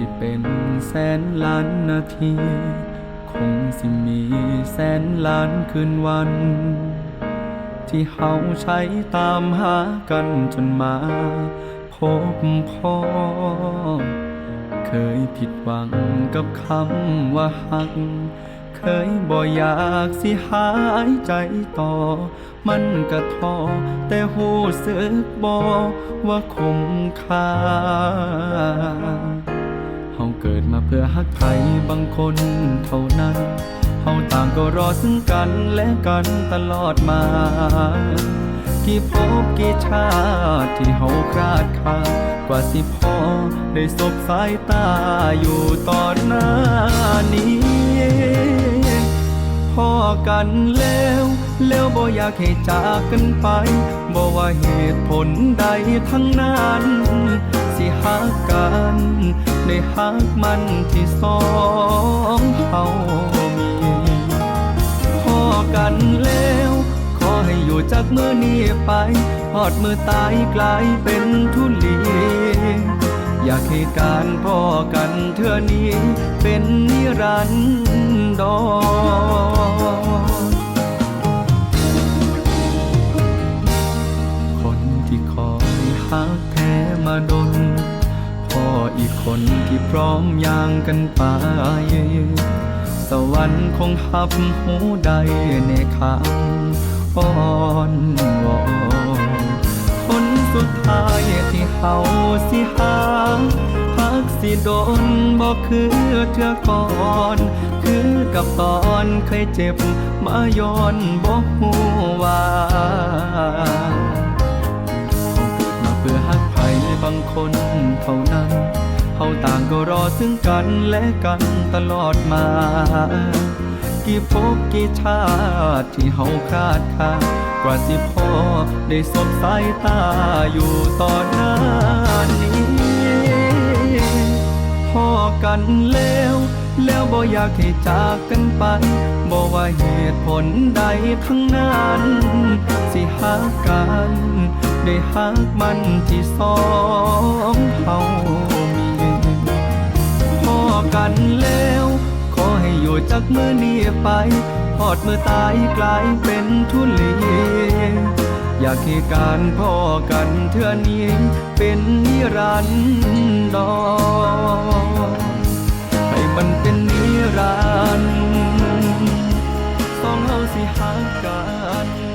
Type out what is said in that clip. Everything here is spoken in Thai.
สิเป็นแสนล้านนาที คงสิมีแสนล้านคืนวัน ที่เฮาใช้ตามหากันจนมา พบพ่อ เคยผิดหวังกับคำว่าหัก เคยบ่อยากสิหายใจต่อ มันกระท้อแต่หูสึกบ่ว่าคุ้มค่า เฮาเกิดมาเพื่อฮักใครบางคนเท่านั้น เฮาต่างก็รอซึ่งกันและกันตลอดมา กี่ภพกี่ชาติที่เฮาคลาดคากว่าสิพอได้สบสายตาอยู่ตอนหน้านี้พอกันแล้วแล้วบ่อยากให้จากกันไปบ่ว่าเหตุผลใดทั้งนั้น สิหักกันได้หักมันที่สองเฮามีพอกันแล้ว ขอให้อยู่จากมือนี้ไปหอดมือตายกลายเป็นทุลีอยากให้การพ่อกันเท่อนี้เป็นนิรันดร มาดนพ่ออีกคนที่พร้อมย่างกันไป สวรรค์คงหับหูใดในคำอ้อนวอนคนสุดท้ายที่เฮาสิหาหักสิโดนบอกคือเธอก่อนคือกับตอนเคยเจ็บมาย้อนบอกหูว่ามาางคนเท่านั้นเฮาต่างก็รอซึ่งกันและกันตลอดมา กี่ภพกี่ชาติที่เฮาคาดคากว่าสิพอได้สบสายตาอยู่ตอนหน้านี้พอกันแล้ว แล้วบ่อยากให้จากกันไปบ่ว่าเหตุผลใดทั้งนั้น สิหักกัน ด้วยหักมันที่สองเฮามีพ่อกันแล้ว ขอให้อยู่จากมือนี้ไปพอดมือตายกลายเป็นทุลีอยากให้การพ่อกันเทื่อนี้เป็นนิรันดรให้มันเป็นนิรันดร์สองเฮาสิหากัน